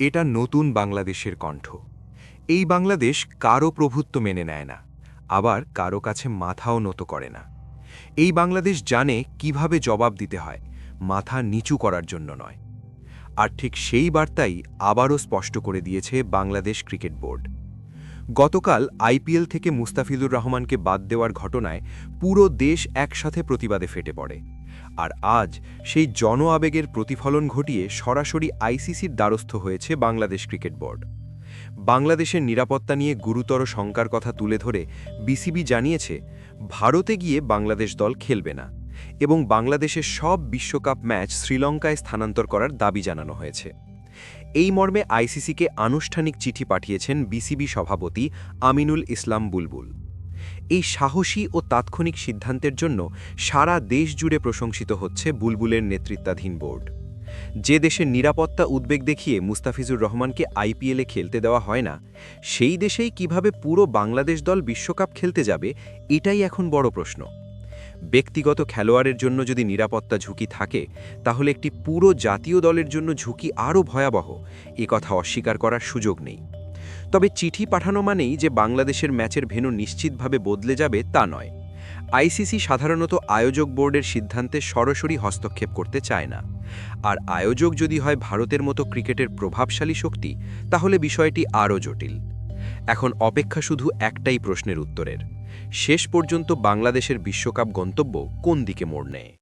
এটা নতুন বাংলাদেশের কণ্ঠ। এই বাংলাদেশ কারও প্রভুত্ব মেনে নেয় না, আবার কারও কাছে মাথাও নত করে না। এই বাংলাদেশ জানে কীভাবে জবাব দিতে হয়, মাথা নিচু করার জন্য নয়। আর ঠিক সেই বার্তাই আবারও স্পষ্ট করে দিয়েছে বাংলাদেশ ক্রিকেট বোর্ড। গতকাল আইপিএল থেকে মুস্তাফিজুর রহমানকে বাদ দেওয়ার ঘটনায় পুরো দেশ একসাথে প্রতিবাদে ফেটে পড়ে। আর আজ সেই জন আবেগের প্রতিফলন ঘটিয়ে সরাসরি আইসিসির দ্বারস্থ হয়েছে বাংলাদেশ ক্রিকেট বোর্ড। বাংলাদেশের নিরাপত্তা নিয়ে গুরুতর শঙ্কার কথা তুলে ধরে বিসিবি জানিয়েছে, ভারতে গিয়ে বাংলাদেশ দল খেলবে না এবং বাংলাদেশের সব বিশ্বকাপ ম্যাচ শ্রীলঙ্কায় স্থানান্তর করার দাবি জানানো হয়েছে। এই মর্মে আইসিসিকে আনুষ্ঠানিক চিঠি পাঠিয়েছেন বিসিবি সভাপতি আমিনুল ইসলাম বুলবুল। এই সাহসী ও তাৎক্ষণিক সিদ্ধান্তের জন্য সারা দেশ জুড়ে প্রশংসিত হচ্ছে বুলবুলের নেতৃত্বাধীন বোর্ড। যে দেশের নিরাপত্তা উদ্বেগ দেখিয়ে মুস্তাফিজুর রহমানকে আইপিএলে খেলতে দেওয়া হয় না, সেই দেশেই কীভাবে পুরো বাংলাদেশ দল বিশ্বকাপ খেলতে যাবে, এটাই এখন বড় প্রশ্ন। ব্যক্তিগত খেলোয়াড়ের জন্য যদি নিরাপত্তা ঝুঁকি থাকে, তাহলে একটি পুরো জাতীয় দলের জন্য ঝুঁকি আরও ভয়াবহ, এ কথা অস্বীকার করার সুযোগ নেই। তবে চিঠি পাঠানো মানেই যে বাংলাদেশের ম্যাচের ভেন্যু নিশ্চিতভাবে বদলে যাবে তা নয়। আইসিসি সাধারণত আয়োজক বোর্ডের সিদ্ধান্তে সরাসরি হস্তক্ষেপ করতে চায় না। আর আয়োজক যদি হয় ভারতের মতো ক্রিকেটের প্রভাবশালী শক্তি, তাহলে বিষয়টি আরও জটিল। এখন অপেক্ষা শুধু একটাই প্রশ্নের উত্তরের। শেষ পর্যন্ত বাংলাদেশের বিশ্বকাপ গন্তব্য কোন দিকে মোড় নেয়?